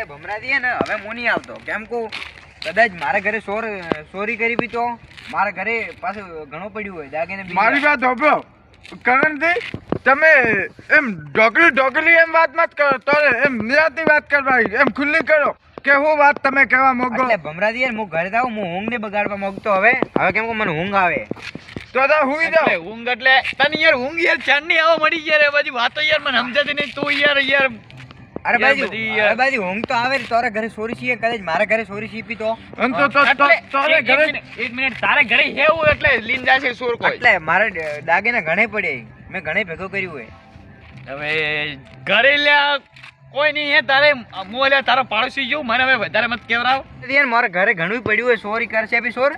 એટલે ભમરા દઈએ ને હવે હું નહીં આવતો. કેમ કહું? કદાચ મારા ઘરે ચોર ચોરી કરી બી તો. મારા ઘરે પાછું ઘણું પડ્યું હોય દાગીને મારી વાત. હોભળો કરણજી તમે એમ ઢોકલી ઢોકલી એમ વાત મત કરો તો એમ નિરાતી વાત કરવાની એમ ખુલ્લી કરો કે હું વાત તમે કહેવા માંગો. એટલે ભમરા યાર હું ઘરે જાઉં હું ઊંઘ ને બગાડવા માંગતો હવે. હવે કેમ કે મને ઊંઘ આવે. તો તો હુઈ એટલે ઊંઘ એટલે તને યાર ઊંઘ યાર ચાંદની આવો મળી યાર એ બધી વાતો યાર મને સમજાતી નહીં તું યાર યાર અરે બાજી અરે બાજી હું તો આવે તારા ઘરે સોરી છીએ કદાચ મારા ઘરે સોરી છીપી તો અને તો તો- તારે ઘરે મિનિટ, એક મિનિટ તારે ઘરે હેવું એટલે લીન જાશે સોર કોઈ. એટલે મારે ડ- ને ઘણે પડે મેં ઘણે ભેગો કર્યું હોય. હવે ઘરે લ્યા કોઈ નહીં હે તારે મો લ્યા તારો પાડોશી જો મને હવે વધારે મત કેવરાવ. યાર મારા ઘરે ઘણું પડ્યું હોય સોરી કરશે બી સોર.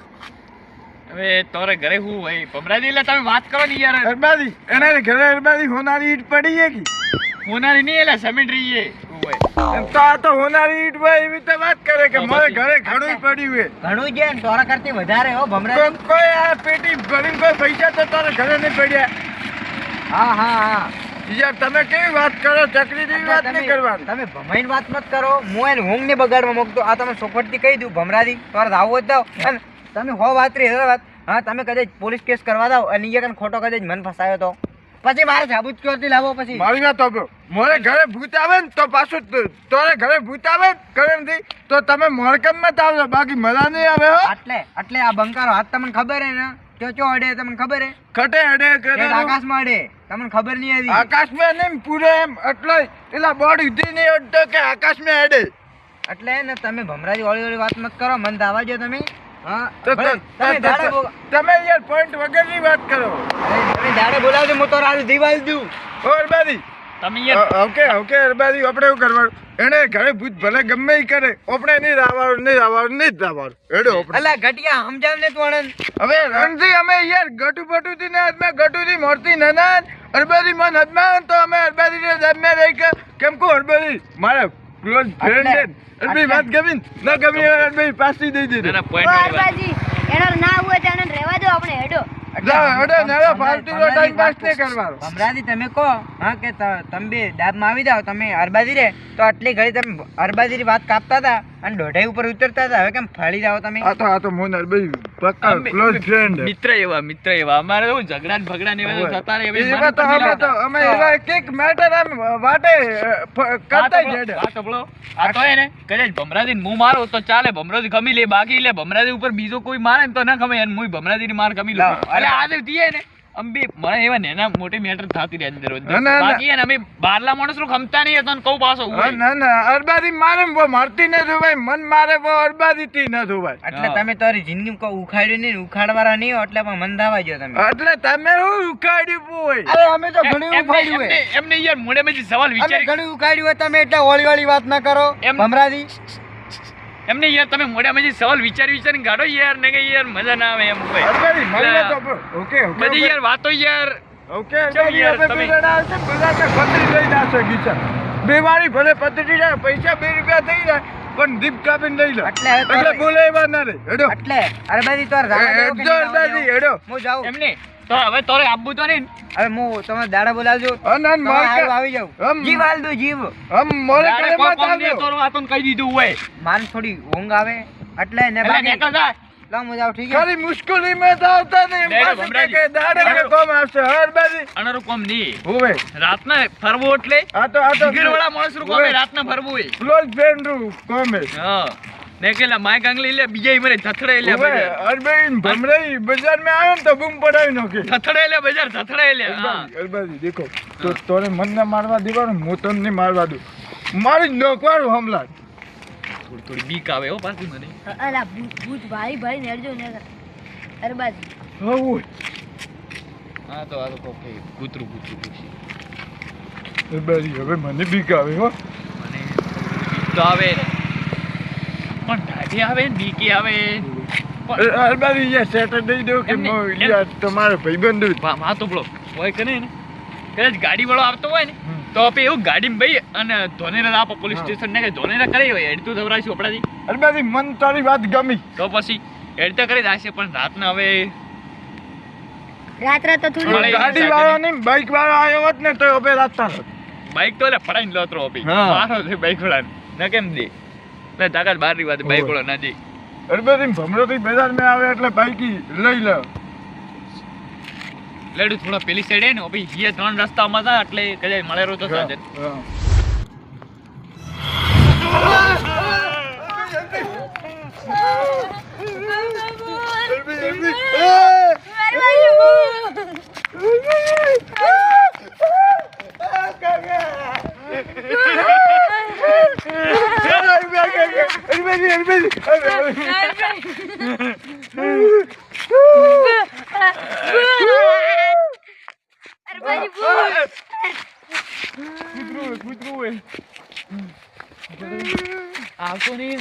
હવે તારે ઘરે હું હોય? ભમરાજી એટલે તમે વાત કરો ને યાર. અરબાજી એના ઘરે અરબાજી હોનારી ઈટ પડી છે કે? હોનારી નહીં એટલે સેમેન્ટ્રી એ તો આ તો હોનારી ઈટ એવી રીતે વાત કરે કે તો મારે ઘરે ઘણું પડ્યું છે. ઘણું છે ને તારા કરતી વધારે હો ભમરાજી કોઈ આ પેટી ભરીને કોઈ પૈસા તો તારે ઘરે નહીં પડ્યા. હા હા હા. યાર તમે કેવી વાત કરો? ચકરીની વાત નહીં કરવાની. તમે ભમાઈને વાત મત કરો. હું એને ઊંઘ ને બગાડવા માંગતો. આ તમે સોફટથી કહી દઉં ભમરાજી તમારે આવું જ દાવ અને તમે હો વાત રહી હવે વાત. હા તમે કદાચ પોલીસ કેસ કરવા દાવ અને ખોટો કદાચ મન ફસાયો તો. પછી મારે સાબુત ક્યોથી લાવો પછી. મારી ના તો મોરે ઘરે ભૂત આવે ને તો પાછું તોરે ઘરે ભૂત આવે ને કરણથી તો તમે મોરકમમાં જ આવજો બાકી મજા નહીં આવે હો. આટલે એટલે આ બંકારો હાથ તમને ખબર હે ને? ચો ચો અડે તમને ખબર હે? ખટે અડે કરે આકાશમાં અડે તમને ખબર નહીં હતી આકાશમાં નહીં પૂરે એમ એટલે પેલા બોડ ઉધી નહીં અડતો કે આકાશમાં અડે. એટલે ને તમે ભમરાજી વાળી વાળી વાત મત કરો મન દાવા જો તમે. તમે યાર પોઈન્ટ વગરની વાત કરો. તમે દાડે બોલાવજો હું તો રાજ દિવાલ દઉં ઓ અરબાદી તમે યાર ઓકે ઓકે અરબાદી આપણે એવું કરવાનું? એને ઘરે ભૂત ભલે ગમે ઈ કરે આપણે નહીં રાવાનું નહીં રાવાનું નહીં રાવાનું એડો આપણે અલા ઘટિયા સમજાવ ને તું આણંદ. હવે રણજી અમે યાર ગટુ પટુ થી ને હાથમાં ગટુ થી મોરતી નનાન અરબાદી મન હાથમાં તો અમે અરબાદી ને હાથમાં રહી કે કેમ કો અરબાદી મારા ક્લોઝ ફ્રેન્ડ છે અરબી વાત ગમી ના? ગમી હોય અરબી પાછી દઈ દીધી. ના પોઈન્ટ વાળી એનો ના હોય તો એને રહેવા દો આપણે હેડો. કરવાનો. તમે કહો હા કે તમે બે ડાબમાં આવી જાઓ તમે અરબાજી રે તો આટલી ઘડી તમે અરબાજીની વાત કાપતા હતા. અને દોઢાઈ ઉપર ઉતરતા હતા. હવે કેમ ફાળી જાવ તમે? આ તો આ તો મોન અરબી પક્કા ક્લોઝ ફ્રેન્ડ મિત્ર એવા મિત્ર એવા. અમારે શું ઝઘડા ને ભગડા ને એવા થતા રહે હવે એવા તો અમે તો અમે એવા એક એક મેટર આમ વાટે કરતા જ આ તબળો આ તો એને ને કદાચ ભમરાજી હું મારો તો ચાલે ભમરાજી ગમી લે બાકી લે ભમરાજી ઉપર બીજો કોઈ મારે ને તો ના ગમે અને હું ભમરાજી ની માર ગમી લઉં. એટલે આજે દીએ ને. આમ મને એવા નેના મોટી મેટર થતી રહે અંદર. બાકી હે અમે બારલા માણસનું ખમતા નહીં હતા ને કહું પાછો ના ના અરબાદી મારે ને ન ધોવાય મન મારે અરબાદી થી ન ધોવાય એટલે તમે તારી જિંદગી કોઈ ઉખાડ્યું નહીં ને ઉખાડવાળા નહીં એટલે પણ મન ધાવા ગયો તમે. એટલે તમે હું ઉખાડ્યું હોય? અરે અમે તો ઘણી ઉખાડ્યું હોય. એમને- યાર મોડે મેં સવાલ વિચારી ઘણું ઉખાડ્યું હોય તમે એટલે ઓળી વાળી વાત ના કરો ભમરાજી. એમને યાર તમે મોઢે માંથી સવાલ વિચારી વિચારીને કાઢો યાર. ને કે યાર મજા ના આવે એમ કોઈ. ઓકે ઓકે બધી યાર વાતો યાર. ઓકે યાર તમે- બધા પતરી ના આવશે ગીચર બીમારી ભલે પતરી જાય પૈસા બે રૂપિયા થઈ જાય. પણ દીપ કાપીને લઈ લો. એટલે એટલે બોલે એવા ના રે. હેડો. એટલે અરબાજી તો ધાવા એ- હેડો હું જાઉં. એમને તો હવે તોરે આબુ તો નહીં હવે હું તમે દાડા બોલાવજો. અન અન તમે મોર આવી જાવ જીવ હાલ દો જીવ. હમ મોરે કરે કોઈ મત આવજો તોરો વાતોને કહી દીધું હોય. માન થોડી ઊંઘ આવે. એટલે ને બાકી નીકળ જા. લાવ હું જાઉં ઠીક છે? ખાલી મુશ્કેલીમાં તો આવતા ને. કે દાડે કે કોમ આવશે? હર બાજી. અનારું કોમની હોવે રાતના ફરવો એટલે? આ તો આ તો જીગરવાળા માણસનું કોમ એ રાતના ફરવું હોય ક્લોઝ ફ્રેન્ડનું કોમે હા. ને કેલા માય કાંગલી લે બીજા મને થથડે લે હોવે બજાર. અરબાઈ ભમરાઈ બજારમાં આવે ને તો બૂમ પડાવી નાખે. થથડે લે બજાર થથડે લે. હા. અરબાજી દેખો. તો તોરે મનને મારવા દેવાનું મોતન ને મારવા દઉં. મારી નોકવાનું હમલા થોડી થોડી બીક આવે હો પાછી મને. અલા ભૂત ભૂત ભાઈ ભારી નેડજો ને અરબાજી હવે હા તો આ તો કોકે કૂતરું કૂતરું પૂછી. અરબાજી હવે મને બીક આવે હો. મને બીક તો આવે. પણ ઢાઢી આવે ને બીકી આવે. પણ અરબાજી યાર સેટર દઈ દો કે મો- યાર તમારો ભાઈબંધમાં તો બોલો હોય કરે ને? કદાચ ગાડી વાળો આવતો હોય ને. તો આપણે એવું ગાડી ભાઈ અને ધોનેરા આપો પોલીસ સ્ટેશન ને કે ધોનેરા કરી હોય એડતું ધવરાશું આપણાથી? અરબાજી મન તારી વાત ગમી. તો પછી એડ તો કરી દાશે પણ રાતના હવે રાત રાત તો થોડી ગાડી વાળો ને બાઈક વાળો આવ્યો હોત ને તો હવે હોત. બાઈક તો એટલે પડાઈને લોતરો આપી. મારો છે બાઈક વાળાને ને કેમ દે? લે તાકાત બારની વાત બાઈક વાળો ના દે. અરબેથી ભમરોથી બજાર મે આવે એટલે બાઈકી લઈ લે. લેડું થોડા પેલી સાઈડ હે ને ભાઈ એ ત્રણ રસ્તામાં હતા એટલે કદાચ મળે રહ્યો તો સાજન હા. કૂતરું કૂતરું આવતો નહીં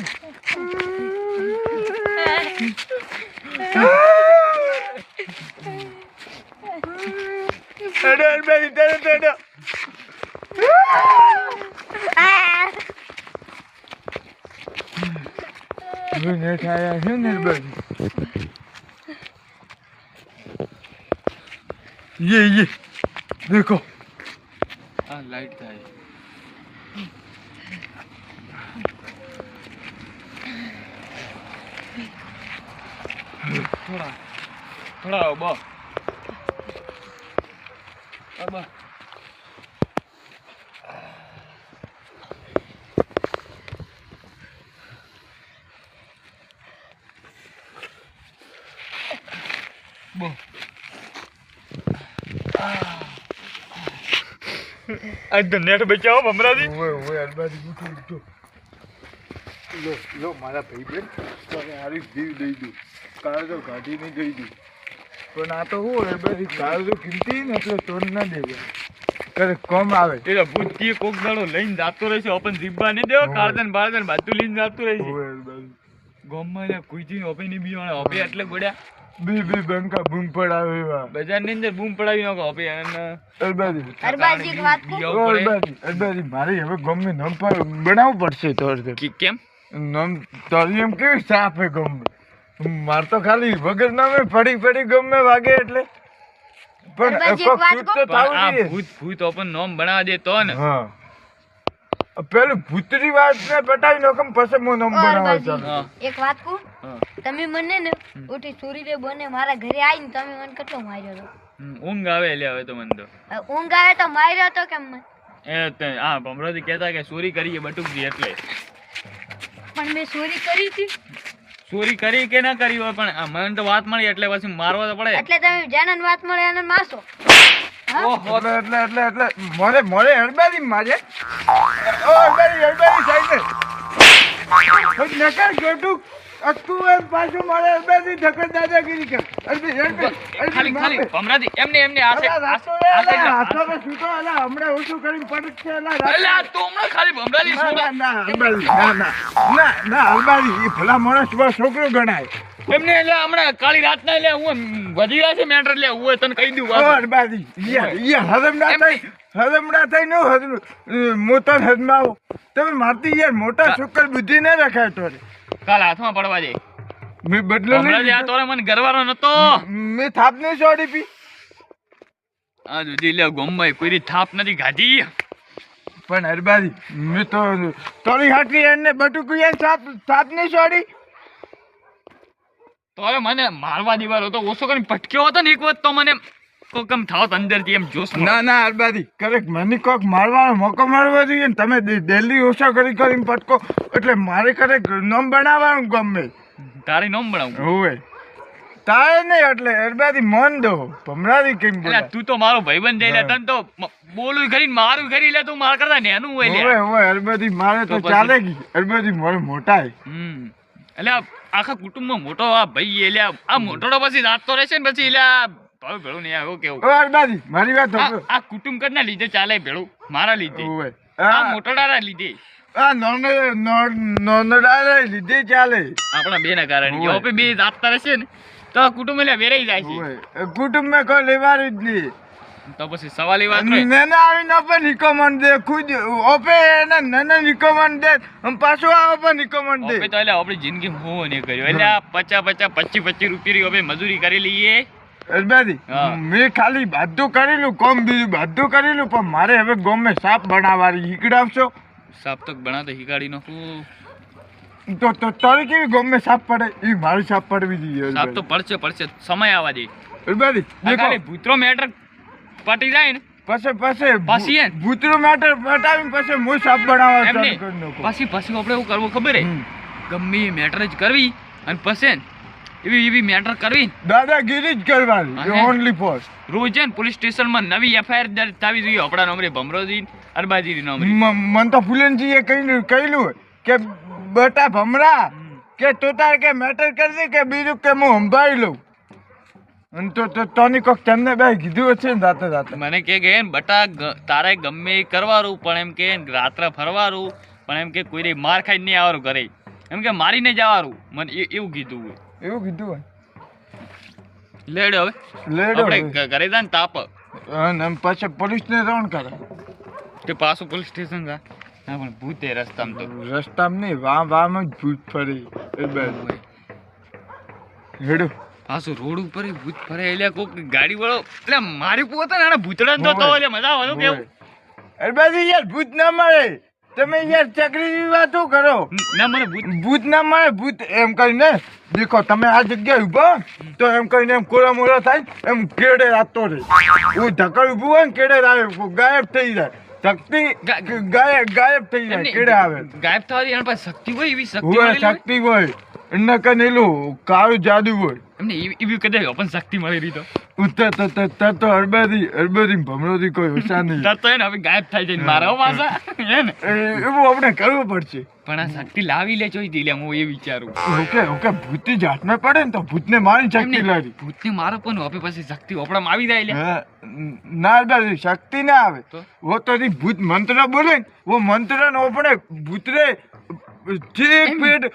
અરે અરબેથી તરત હેડો. હવે નેટ આયા છે ને અરબેથી. ये ये देखो આ લાઈટ થાય બસ આજ તો નેટ બચાવો ભમરાજી. ઓવે ઓવે અરબાજી ઉઠો ઉઠો. લો લો મારા ભાઈ બેન તને હારી જીવ દઈ દઉં. કાળજો કાઢીને દઈ દઉં. પણ આ તો હું અરબાજી કાળજો કિંમતી ને એટલે તોડ ના દેવા કરે કોમ આવે. એટલે ભૂત કી કોક દાડો લઈને જાતો રહેશે ઓપન જીબા નહીં દેવો કાળદન બાળદન બાજુ લઈને જાતું રહેશે. ગોમમાં ને કુઈથી ઓપે ની બીવાણા ઓપે એટલે ગોડ્યા બી બી બંકા બૂમ પડાવે એવા. બજારની અંદર બૂમ પડાવી નાખો ઓપે અરબાજી. અરબાજી એક વાત કહું? અરબાજી અરબાજી મારે હવે ગમે નમ પર બનાવવું પડશે તો કી- કેમ? નમ તારી એમ કેવી સાફ હે ગમે? માર તો ખાલી વગર નામે પડી પડી ગમે વાગે એટલે. પણ. ભૂત ભૂત ઓપન નોમ બનાવવા દે તો ને. હા. પેલું ભૂતરી વાત ને પટાવી નાખમ પછી મો નમ બનાવવા હા. એક વાત કહું? તમે મને ને ઉઠી સુરી રે બને મારા ઘરે આવીને તમે મને કેટલો માર્યો તો? ઊંઘ આવે લે હવે તો મને તો. ઊંઘ આવે તો માર્યો તો કેમ મને? એ તે આ ભમરોજી કહેતા કે ચોરી કરીએ બટુક બટુકજી એટલે. પણ મેં ચોરી કરી હતી. ચોરી કરી કે ના કરી હોય પણ આ મને તો વાત મળી એટલે પછી મારવા તો પડે. એટલે તમે જેને વાત મળે એને મારશો? હા? ઓહો એટલે એટલે એટલે એટલે મોરે મોરે હડબાજી મારે ઓ હડબાજી હડબાજી સાઈડ. ને નકર ગોટું અક્કુ એમ પાછું મારે હડબાજી ઢકર દાદાગીરી કર. હડબી હડબી ખાલી ખાલી ભમરાજી એમને એમને આ અલા, સાઈડ- આ રાતો રે, અલા, આ પર છૂટો, અલા, હમણાં ઓછું કરીને પડક છે, અલા, અલા, તો હમણાં ખાલી ભમરાજી ના, ના, ના, ના, ના, ના, ના, ભલા માણસ છોકરો ગણાય. એમને એટલે હમણાં કાળી રાતના એટલે હું વધી ગયા છે મેટર એટલે હું તને કહી દઉં ઓ, બાજી ઈ ના થઈ હજમ ના થઈ નો હજમ મોટા હજમાવો તમે મારતી યાર મોટા છોકર બુદ્ધિ ના રખાય તો કાલ હાથમાં પડવા દે. મેં બદલો નહીં આ. તોરે મને ગરવાનો નતો. મેં થાપ નહીં સોડી પી. આ જુદી લે ગોમભાઈ કોઈ થાપ નથી ગાધી પણ હરબાજી મેં તો તારી હાટલી એને એ સાપ થાપ નહીં ને તોરે મને મારવા દીવાનો તો ઓછો કરીને પટક્યો હતો ને એક વખત તો મને કોકમ થાવત અંદરથી એમ જોશ ના ના અરબાદી કરેક્ટ મને કોક મારવાનો મોકો મળવો જોઈએ ને તમે દિલ્હી ઓછો કરી કરીને પટકો એટલે મારે કરેક નોમ બનાવવાનું ગમે. તારી નોમ બનાવું હોવે. તારે નહીં એટલે અરબાદી મન દો. ભમરાદી કેમ બોલે? તું તો મારો ભાઈબંધ જઈ લે તને તો બોલું કરીને મારું કરી લે તું માર કરતા નેનું હોય હોવે લે. હોવે હરબાજી મારે તો ચાલે ગઈ અરબાદી મારે મોટા હે. હમ. એટલે આખા કુટુંબમાં મોટો આ ભાઈ એટલે આ મોટોડો મોટો પછી રાત તો રહેશે ને પછી એટલે આ ભાવ ભેળું નહીં આવ્યો કેવું? મારી વાત આ કુટુંબ કરના લીધે ચાલે ભેળું મારા લીધે. આ મોટોડાના લીધે. આ નોન નોનડા લીધે ચાલે. આપણા બેના કારણે. જો બે રાતતા રહેશે ને તો આ કુટુંબ એટલે વેરાઈ જાય છે. કુટુંબમાં કોઈ લેવાનું જ નહીં. તો પછી સવાલ વાત નાના આવીને પણ રિકમેન્ડ દે ખુદ ઓપે એના નને રિકમેન્ડ દે હમ પાછો આવો પણ રિકમેન્ડ દે. ઓપે તો એટલે આપણી જિંદગી હું ને કર્યો. એટલે આ પચા પચા પચી પચી રૂપિયા ઓપે મજૂરી કરી લઈએ. અરબાજી મેં ખાલી બાધું કરેલું કોમ બીજું બાધું કરેલું પણ મારે હવે ગોમે સાપ બનાવવાની હીકડાવશો સાપ તો બનાવતો હીકાડી નાખું. તો તો તારે કેવી ગમે સાપ પડે? એ મારી સાપ પડવી જોઈએ. સાપ તો પડશે પડશે. સમય આવવા દે. ખાલી ભૂતરો મેટર પટી જાય ને? પછી પછી પછી એ? ભૂતરું મેટર પટાવીને પછી હું સાફ બનાવવા કરી. પછી પછી આપણે એવું કરવું ખબર હે? ગમે મેટર જ કરવી અને પછી એવી એવી મેટર કરવી દાદાગીરી જ કરવાની. ઓનલી ફોર રોજ ને પોલીસ સ્ટેશનમાં નવી એફઆઈઆર દર્જ થવી જોઈએ. આપણા નંબરે ભમરોજી અરબાજી નંબરે મન તો એ કહ્યું કહીલું કે બેટા ભમરા કે તો તાર કે મેટર કરજે કે બીજું કે હું સંભાળી લઉં. તો તો તોની કોક તમને બે કીધું હશે ને રાતે રાતે? મને કે કે બટા તારે ગમે એ કરવાનું પણ એમ કે રાત્રે ફરવાનું પણ એમ કે કોઈ માર ખાઈ નહીં આવવાનું ઘરે. એમ કે મારીને જવાનું મને એવું કીધું હોય. એવું કીધું હોય? લેડ હવે. લેડો આપણે ઘરે જાય ને તાપ અને એમ પોલીસ ને રોણ કરે. તે પાછું પોલીસ સ્ટેશન જા. ના પણ ભૂતે રસ્તામાં તો. રસ્તામાં નહીં વામ વામ જ ભૂત ફરી. એ બે. હેડો. પાછું રોડ ઉપર ભૂત ફરે એટલે કોક ગાડી વાળો એટલે મારી પોતે ને ભૂતડા તો તો એટલે મજા આવે કેવું? અરે બાજુ યાર ભૂત ના મળે તમે યાર ચકરી વાતો કરો. ના મને ભૂત ભૂત ના મળે ભૂત એમ કરીને દેખો તમે આ જગ્યાએ ઊભો તો એમ કરીને એમ કોરા મોરા થાય એમ કેડે રાતો રહે હું ધકડ ઉભું હોય ને કેડે આવે ગાયબ થઈ જાય. શક્તિ ગાયબ ગાયબ થઈ જાય કેડે આવે. ગાયબ થવાની શક્તિ હોય એવી શક્તિ. શક્તિ હોય. નકનેલું કાળું જાદુ હોય. એમને એવી કદાચ ઓપન શક્તિ મળી રહી તો. કરવું પડશે. પણ આ શક્તિ લાવી લે જોઈ લે હું એ વિચારું. ઓકે ભૂતની જાતને પડે ને તો ભૂતને મારી શક્તિ લાવી. ભૂતને મારો પણ શક્તિ ઓપડામાં આવી જાય લે. ના અરબારી શક્તિ ના આવે. વો તો ભૂત મંત્ર બોલે ને વો મંત્ર ને ઓપડે ભૂતરે अपने भूतरे ठीक पेट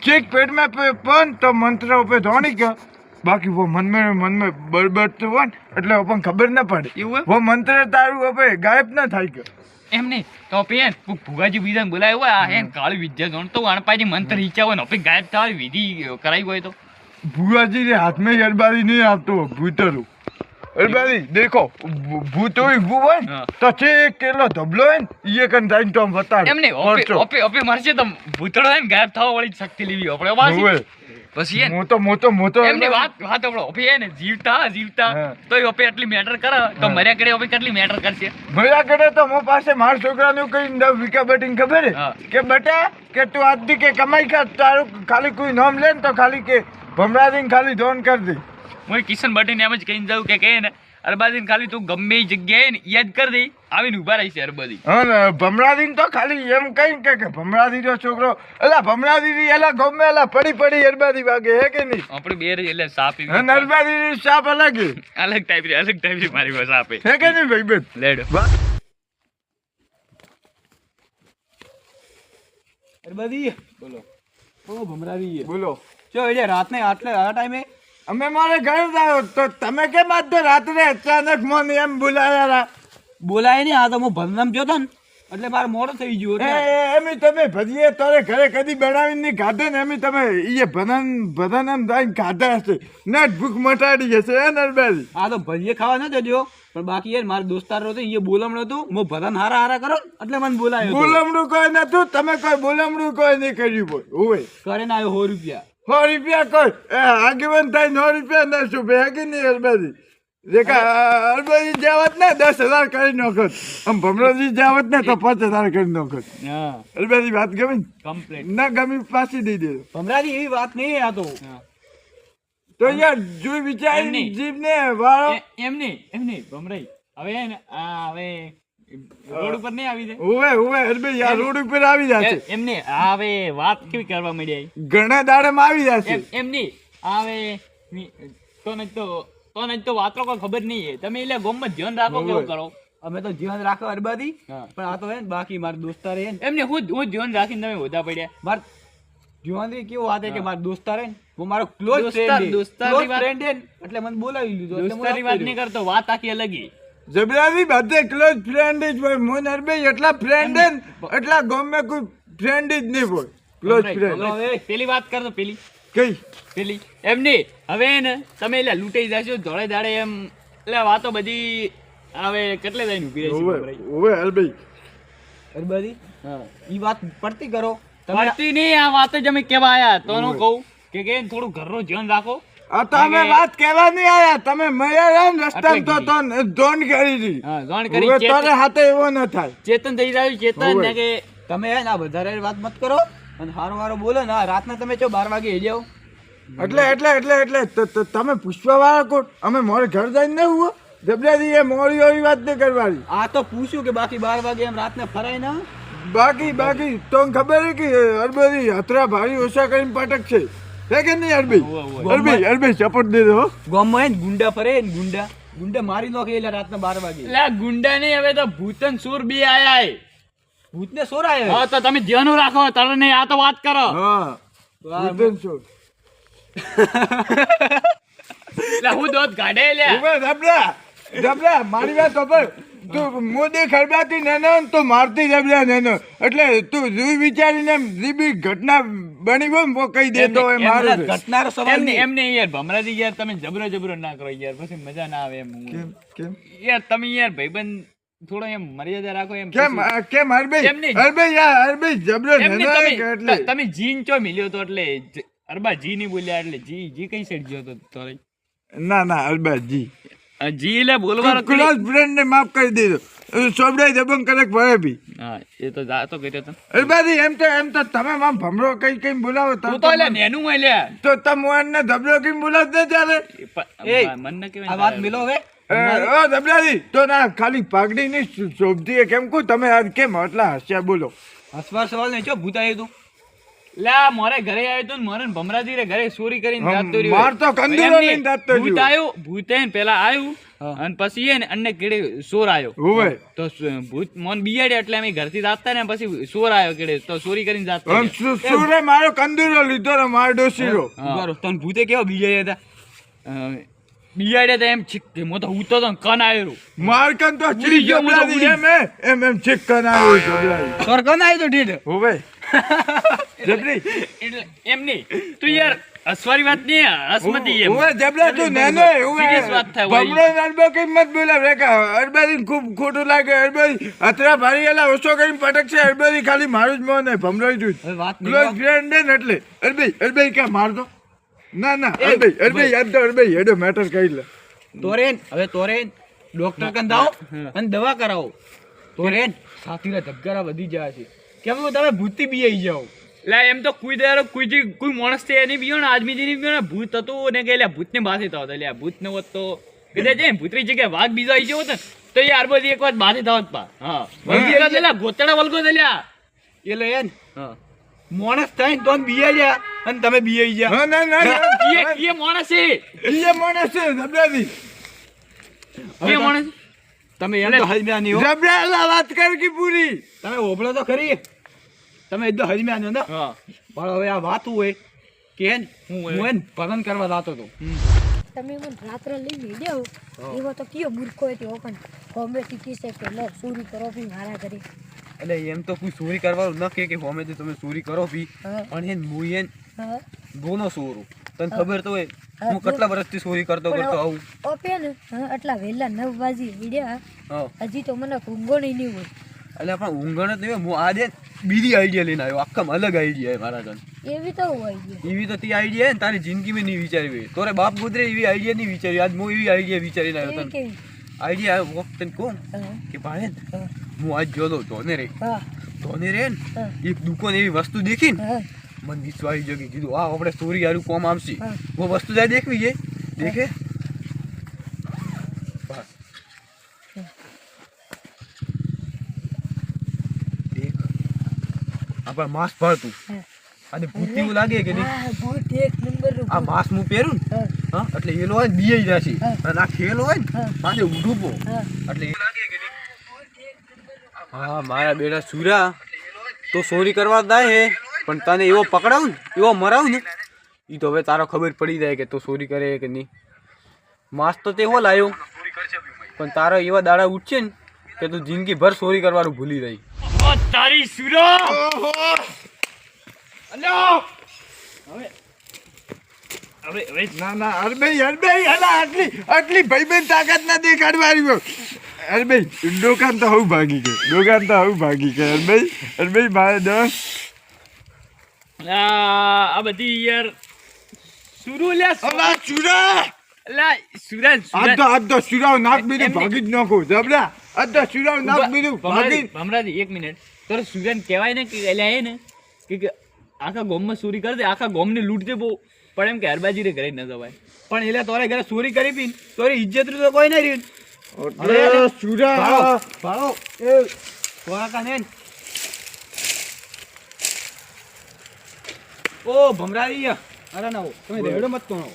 ठीक पेट में पे- पण तो मंत्र पे धोनी क्या बाकी वो मन में मन में बड़बड़ तो હોય ને એટલે આપણને ખબર ના પડે એવું वो મંત્ર તારું હવે ગાયબ ના થાય કે એમ નહીં તો પેન ભુગાજી બીજાને બોલાયો હોય આ હેન કાળી વિદ્યા જાણતો હોય અણપાજી મંત્ર ઈચ્છા હોય ને આપણે ગાયબ થવાની વિધિ કરાવી હોય તો ભુવાજી ને હાથ में અરબારી નહીં આવતો ભૂતરું અરબારી દેખો ભૂત ઊભું હોય ને. તો છે કેલો ધબલો હોય ને એ કન જઈને તો બતાડે. એમ નહીં ઓપે. ઓપે ઓપે મારશે તો ભૂતળો હોય ને ગાયબ થવા વાળી શક્તિ લેવી આપણે પાછી પછી મોટો મોટો મોટો એમની વાત વાત આપણો ઓપે હે ને જીવતા જીવતા તો એ ઓપે એટલી મેટર કરે તો. મર્યા કરે ઓપે કેટલી મેટર કરશે? મર્યા કડે તો મો પાસે માર છોકરાનું કઈ ન વિકા બેટિંગ ખબર કે બેટા કે તું આજથી કે કમાઈ કર તારું ખાલી કોઈ નામ લે ને તો ખાલી કે ભમરાદીન ખાલી ધોન કર દે. હું કિશન બટીને એમ જ કહીને જાઉં કે કહે ને અરબાદીન ખાલી તું ગમે જગ્યાએ ને યાદ કરી દઈ આવીને ઊભા રહી છે અરબાદી હા ભમરાદીન તો ખાલી એમ કઈ કે કે ભમરાદીનો છોકરો. એલા ભમરાદી એલા ગમે એલા પડી પડી અરબાદી વાગે હે કે નહીં? આપણે બે રહી એટલે સાપ અરબાદી ની સાપ અલગ અલગ ટાઈપની અલગ ટાઈપની મારી પાસે આપે હે કે નહીં ભાઈ બેન? લેડ. અરબાદી બોલો. ઓ ભમરાદી બોલો. ચો એટલે રાતને આટલે આ ટાઈમે અમે મારે ઘરે આવ્યો તો તમે કેમ આજ રાત્રે અચાનક મને એમ બોલાયા બોલાય નહીં આ તો હું ભંધમ જોતો ને એટલે મારે મોડો થઈ ગયો એ એ- એમી તમે ભજીએ તારે ઘરે કદી બનાવીને ખાધે ને એમ તમે એ ભનન ભદન એમ થઈને ખાધા હશે. ને ભૂખ મટાડી જશે હે નરબેરી આ તો ભજીએ ખાવા ન જજો પણ બાકી યાર મારો દોસ્તાર હતો એ બોલમણું હતું હું ભજન હારા હારા કરો એટલે મને બોલાયો. બોલમણું કોઈ નતું તમે કોઈ બોલમણું કોઈ નહીં કર્યું હોય કરે ને આવ્યો સો રૂપિયા. સો રૂપિયા કોઈ. એ આગેવાન થાય નો રૂપિયા ના શું ભેગી નહીં અરબાજી દેખા અરબાજી જાવત ને દસ હજાર કરી નાખત આમ ભમરાજી જાવત ને તો પાંચ હજાર કરી નાખત હા. અરબાજી વાત ગમી? કમ્પ્લીટ ના ગમી પાછી દઈ દે ભમરાજી એવી વાત નહીં આ તો. તો યાર જોઈ વિચારી જીભ ને વાળો એમ નહીં એમ નહીં ભમરાઈ હવે હવે રોડ ઉપર નહીં આવી જાય? ઓવે ઓવે અરબાજી યાર રોડ ઉપર આવી જશે એ- એમ હવે વાત કેવી કરવા માંડી ઘણા દાડામાં આવી જશે એમ એમ નહીં આ હવે તો નહીં તો તો નહીં તો વાતો કોઈ ખબર નહીં હે. તમે એટલે ગોમમાં ધ્યાન રાખો કેવું કરો. અમે તો જીવન રાખો અરબાદી. પણ આ તો હે ને બાકી મારા દોસ્તાર હે એમને હું હું ધ્યાન રાખીને તમે હોતા પડ્યા. માર જીવનથી કેવું વાત હે કે મારા દોસ્તાર હે હું મારો ક્લોઝ ફ્રેન્ડ દોસ્તાર ફ્રેન્ડ હે એટલે મને બોલાવી લીધો. દોસ્તારી વાત વાત નહીં કરતો વાત આખી અલગ હે. જબરાવી બધે ક્લોઝ ફ્રેન્ડ જ હોય. મોન અરબાઈ એટલા ફ્રેન્ડ એટલા ગમે કોઈ ફ્રેન્ડ જ નહીં હોય. ક્લોઝ ફ્રેન્ડ પેલી વાત કરતો પેલી. કઈ? પેલી. એમ નહીં હવે ને તમે એટલે લૂંટાઈ જશો ધોળે ધાડે એમ. એટલે વાતો બધી હવે કેટલે જઈને ઊભી છે ઓવે ભમરાઈ? ઓવે હા. ઈ વાત પડતી કરો. પડતી નહીં આ વાત જ અમે કેવા આયા. તો હું કહું કે કે થોડું ઘરનું ધ્યાન રાખો. આ તો અમે વાત કહેવા નહીં આયા. તમે મળ્યા ને રસ્તામાં તો તો ધોન કરી. દી હા જાણ કરી ચેતન- તારે હાથે એવો ન થાય. ચેતન થઈ રહ્યું ચેતન ને કે તમે હે ને આ વધારે વાત મત કરો અને હારો હારો બોલો ને રાતના તમે ચો બાર વાગે આવી જાવ એટલે એટલે એટલે એટલે તમે પૂછવા વાળા કોણ? અમે મોરે ઘર જઈને ન હુઓ જબરાજી એ મોડી ઓરી વાત નહીં કરવાની. આ તો પૂછ્યું કે બાકી બાર વાગે એમ રાતને ફરાય ના? બાકી બાકી તો ખબર છે કે અરબરી હતરા ભારી ઓછા કરીને પટક છે. છે કે નહીં અરબી. હોવે, હોવે. અરબી અરબી સપોર્ટ દે દો ગામમાં ને ગુંડા ફરે ને ગુંડા. ગુંડા મારી નાખે એટલે રાતના બાર વાગે. એટલે ગુંડા નહીં હવે તો ભૂતન સુર બી આયા હે. ભૂતને સોરાય હા? તો તમે ધ્યાન રાખો તારે નહીં આ તો વાત કરો. હા ભૂતન છો. એટલે હું દોત કાઢે જબરા મારી વાત ખબર તું મોદી ખરબાતી નેનો તો મારતી જબરા નેનો. એટલે તું જોઈ વિચારીને જે બી ઘટના બની હોય કહી દેતો હોય મારું એમને સવાલ નહીં. એમને યાર ભમરાજી યાર તમે જબરો જબરો ના કરો યાર. પછી મજા ના આવે એમ કેમ? કેમ? યાર તમે યાર ભાઈબંધ થોડો એમ મર્યાદા રાખો એમ. કેમ? કેમ એમ નહીં. હરબઈ યાર જબરો નેનો એટલે તમે જીન ચો મિલ્યો તો એટલે અરબા જી ની બોલ્યા એટલે જી જી કઈ સાઈડ ગયો તો ના ના અરબા જી જી એટલે બોલવાનો ક્લોઝ ફ્રેન્ડ ને માફ કરી દીધો સોબડાઈ દબંગ કરે ભરે બી હા એ તો જાતો કર્યો તો. હરબાજી એમ તો એમ તો તમે આમ ભમરો કઈ કઈ બોલાવો તું તમે તો એટલે નેનું હોય તો તમે ને કઈ ત્યારે? એ એ, મન ન આ વાત મિલો હવે. ઓ ધબરાજી તો ના ખાલી પાઘડી ની શોભતી કેમ કહું? તમે આજ કેમ આટલા હસ્યા બોલો? હસવા સવાલ નહીં ચો ભૂત તું? લ્યા મોરે ઘરે આવ્યો તો મોરે ભમરાજી રે ઘરે ચોરી કરીને જાતો રહ્યો. માર તો કંદૂરો લઈને જાતો ભૂત રહ્યો. આવ્યું ભૂત પેલા આવ્યું અને પછી એને અન્ને કેડે ચોર આવ્યો. હોવે તો ભૂત મોન બિયાડ્યા એટલે અમે ઘરથી જાતા ને પછી ચોર આવ્યો કેડે તો ચોરી કરીને જાતો સુરે મારો કંદૂરો લીધો ને મારો ડોસીરો રહો. તને ભૂતે કેવો બીજા હતા? બિયાડે તો એમ છીક મો તો ઉતો તો કન આવ્યો માર કન તો ચીડી ગયો, એમ એમ એમ છીક કન આવ્યો તો કન આવ્યો તો તું ઢીઢ? હોવે જબરી. એટલે એમ નહીં. તું યાર હસવારી વાત નહીં હસમતી એમ. હોવે જબરા તું નેનો હે, હોવે વાત થાય. ભમરો નાનબો કઈ મત બોલાવ? રે કા અરબાદી ખૂબ ખોટું લાગે. અરબાદી અતરા ભારી એલા ઓછો કરીને પટક છે. અરબાદી ખાલી મારું જ મોન હે ભમરો જ હવે વાત નહીં ક્લોઝ ફ્રેન્ડ ને એટલે. અરબાઈ અરબાઈ ક્યાં મારતો ના ના અરબાઈ અરબાઈ યાદ તો અરબાઈ હેડો મેટર કરી લે. તોરેન હવે તોરેન ડોક્ટર કન દાઓ અને દવા કરાવો. તોરેન સાથીના ધબકારા વધી જાય છે. કેમ કે તમે ભૂતથી બી આવી જાઓ. લા એમ તો કોઈ દાડો કોઈ જે કોઈ માણસ તે એની બીયો ને આદમી જેની બીયો ને ભૂત હતું ને કે લ્યા ભૂતને બાથી થવા લ્યા ભૂત ને હોત. તો કદાચ છે ભૂતરી જગ્યાએ વાઘ બીજો આવી ગયો ને તો યાર બધી એક વાર બાથી થવા પા હા. તો ગોતડા વલગો લ્યા. એટલે એન હા. માણસ થાય તો બી લ્યા અને તમે બી આવી ગયા ના ના ના. ઈએ ઈએ માણસ છે. ઈએ માણસ છે જબરાજી. ઈએ માણસ? તમે એમ તો હજમ્યા નહીં હો વાત કર કે પૂરી? તમે ઓબળો તો ખરી. તમે એકદમ હજમ્યા નહીં હા. પણ હવે આ વાત હોય કે હું હું એને પસંદ કરવા જતો હતો. તમે મને રાત્રે લઈ લીધો? એવો તો કયો મૂર્ખો હતો પણ હોમે ટીકી છે કે લો ચોરી કરો ભી મારા ઘરે. એટલે એમ તો કોઈ ચોરી કરવાનું ન કે હોમેથી તમે ચોરી કરો ભી. પણ એન હું એન હા. દોનો ચોરું. તને ખબર તો હોય હું કેટલા વર્ષથી ચોરી કરતો કરતો આવું. ઓપે ને આટલા વહેલા નવ વાજી વીડ્યા હજી તો મને ઊંઘો નહીં નહીં હોય. એટલે પણ ઊંઘણ જ નહીં હું આજે બીજી આઈડિયા લઈને આવ્યો આખા અલગ આઈડિયા મારા ઘર એવી તો હોય એવી તો તી આઈડિયા ને તારી જિંદગીમાં નહીં વિચારવી તોરે બાપ ગુજરે એવી આઈડિયા નહીં વિચારી આજ હું એવી આઈડિયા વિચારીને આવ્યો તને. આઈડિયા આવ્યો તને કહું કે ભાઈ હા. હું આજ ગયો ધોને રે. હા. ધોને રે એક દુકાન એવી વસ્તુ દેખી ને હા. મન વિશ્વાસ જગી કીધું આ આપણે ચોરી હારું કોમ આવશે. હું. વસ્તુ જાય દેખવી છે? દેખે? આપણ માસ ભરતું અને ભૂત એવું લાગે કે નહીં? આ માસ હું પહેરું ને? હા. એટલે એનો હોય બીએ જશે. અને આ ખેલ હોય ને માથે ઉડુપો એટલે હા મારા બેટા સુરા તો સોરી કરવા દાય હે. પણ તને એવો પકડાવું ને એવો મરાવું ને એ તો હવે તારો ખબર પડી જાય કે તું ચોરી કરે કે નહીં. માસ તો તે હો લાયો પણ તારા એવા દાડા ઉઠશે ને કે તું જિંદગી ભર ચોરી કરવાનું ભૂલી રહી તારી સુરો અલ્યો હવે હવે હવે ના ના અરબઈ અરબઈ હલા આટલી આટલી ભાઈબંધ તાકાત ના દેખાડવાની હોય. અરે દુકાન તો હું ભાગી ગયો દુકાન તો હું ભાગી ગયો. અરે ભાઈ મારે દસ આ બધી યાર સુરુ અલા લા સુરજ આ સુરજ તો આ નાક બીજું ભાગી જ નાખું જબરા. આ તો નાક બીજું ભાગી ભમરાજી ભમરાજી એક મિનિટ. તો સુરન કહેવાય ને કે એટલે એ ને કે કે આખા ગામમાં ચોરી કરી દે આખા ગામને લૂંટતે બહુ. પણ એમ કે હરબાજી રે ઘરે ન જવાય. પણ એટલે તારે ઘરે ચોરી કરી પી તોરી ઇજ્જત તો કોઈ નહીં રહ્યું. અરે ભાળો એ કોરા કાને ઓ ભમરાઈ અરે ના તમે રેડો મત કોનો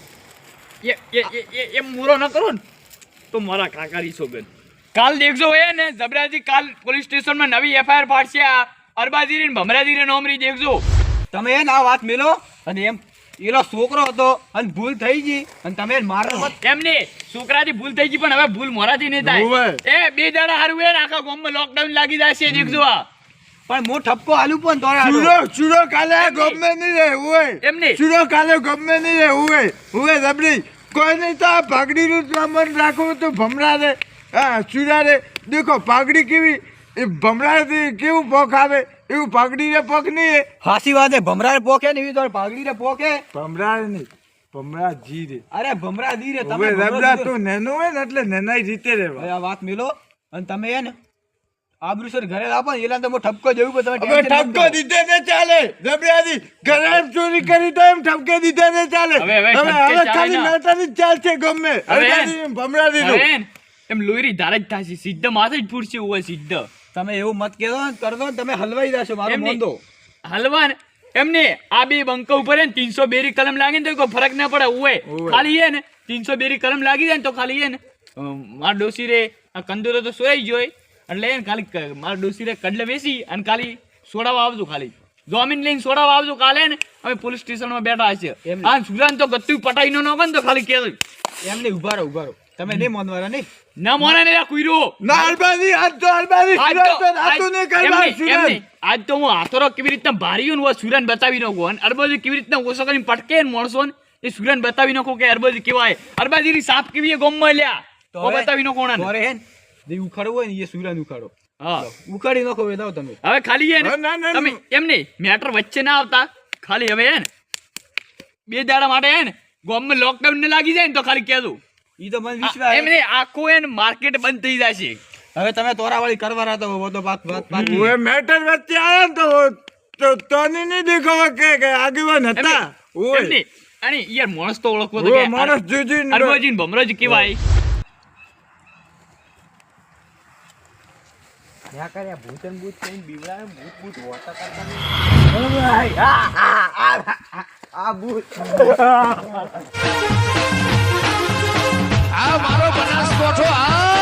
એ એ એ- એ એ મૂરો ન કરો ને. તો મારા કાકારી સોગન કાલ દેખજો એ ને જબરાજી કાલ પોલીસ સ્ટેશનમાં નવી એફઆઈઆર પાડશે આ અરબાજીરી ને ભમરાજીરી નોમરી દેખજો. તમે એને આ વાત મેલો અને એમ એલો છોકરો હતો અને ભૂલ થઈ ગઈ અને તમે એને મારો મત નહીં છોકરાથી ભૂલ થઈ ગઈ પણ હવે ભૂલ મોરાથી નહીં થાય. એ બે દાડા હારું એ આખા ગામમાં લોકડાઉન લાગી જશે દેખજો આ. પણ મો ઠપકો હાલું પણ દોરા. ચૂરો ચૂરો કાલે ગમે નહીં રે ઉવે એમની ચૂરો કાલે ગમે નહીં રે ઉવે ઉવે રબડી કોઈ નહીં તો આ પાઘડીનું મન રાખવું તો ભમરા રે હા ચૂરા રે દેખો પાઘડી કેવી? એ ભમરાથી કેવું પોખ આવે? એવું પાઘડી રે પોખ નહીં એ. હાસી વાત ભમરા પોખે ને એવી તો પાઘડી રે પોખે. ભમરા રે નહીં. ભમરા જી રે. અરે ભમરા જી રે. તમે રબડા તો નેનો હોય ને એટલે નેનાઈ રીતે રે આ વાત મિલો. અને તમે એને આબરૂસર ઘરે લાવો ને એલા તમે ઠપકો જેવું પણ તમે હવે ઠપકો દીધે ને ચાલે. રબડાથી ઘરે એમ ચોરી કરી તો એમ ઠપકે દીધે ને ચાલે. હવે- હવે ખાલી નાતાની ચાલ છે ગમે. હવે ભમરાથી નું. એમ- એમ ધારે જ થાશે. સિદ્ધ માથે જ ફૂટશે ઉવે સિદ્ધ તમે એવું મત કહેતો ને કરતો ને તમે હલવાઈ જશો મારો મોંદો. હલવા ને એમને આ બે બંકો ઉપર હે ને તીનસો બેરી કલમ લાગે ને તો કોઈ ફરક ના પડે ઉવે. ખાલી એ ને તીનસો બેરી કલમ લાગી જાય ને તો ખાલી એ ને માર ડોસી રે આ કંદુરો તો સોરાઈ જોય એટલે એને ને ખાલી મારા માર કડલે બેસી અને ખાલી સોડાવા આવજો ખાલી. જોમીન લઈને સોડાવા આવજો કાલે ને અમે પોલીસ સ્ટેશનમાં બેઠા હશે. આ સુરાન તો ગત્તુ પટાઈ નો તો ખાલી કે એમને ઊભા રહો ઊભા રહો. તમે નહીં માનવાના નહીં? ના મોને ને આ કુઈરો ના અલબાની આજ તો અલબાની આજ સુરત તો તો ને કરવા સુરત આજ તો હું હાથોરો કેવી રીતના ભારી ને સુરન બતાવી નાખું અને અરબાજી કેવી રીતના ઓછો કરીને પટકે ને મોણસો ને એ સુરન બતાવી નાખું કે અરબાજી કેવાય. અરબાજી સાપ કેવી ગોમ લ્યા? તો બતાવી નાખો ઓણાને. હે જે ઉખાડવું હોય ને એ સુરાન ઉખાડો. હા. ઉખાડી નાખો એ તમે. હવે ખાલી હે ના, ના, ને તમે એમ નહીં મેટર વચ્ચે ના આવતા. ખાલી હવે હે ને બે દાડા માટે હે ને ગોમમાં લોકડાઉન ને લાગી જાય ને તો ખાલી કહેજો. ઈ તો મને વિશ્વાસ એમ નહીં આખો હે ને માર્કેટ બંધ થઈ જશે. હવે તમે તોરાવાળી કરવા રહ્યા તો તો વાત વાત બાકી હવે મેટર વચ્ચે આવ્યા ને તો તો તને નહીં દેખો કે કે આગેવાન હતા. ઓય. અને યાર માણસ તો ઓળખવો તો કે માણસ જોજી અરવાજીન ભમરાજ કેવાય ત્યાં કર્યા, ભૂતન ભૂત કઈ બીવડાવે, ભૂત ભૂત હોતા કરતા આ ભૂત આ મારો આ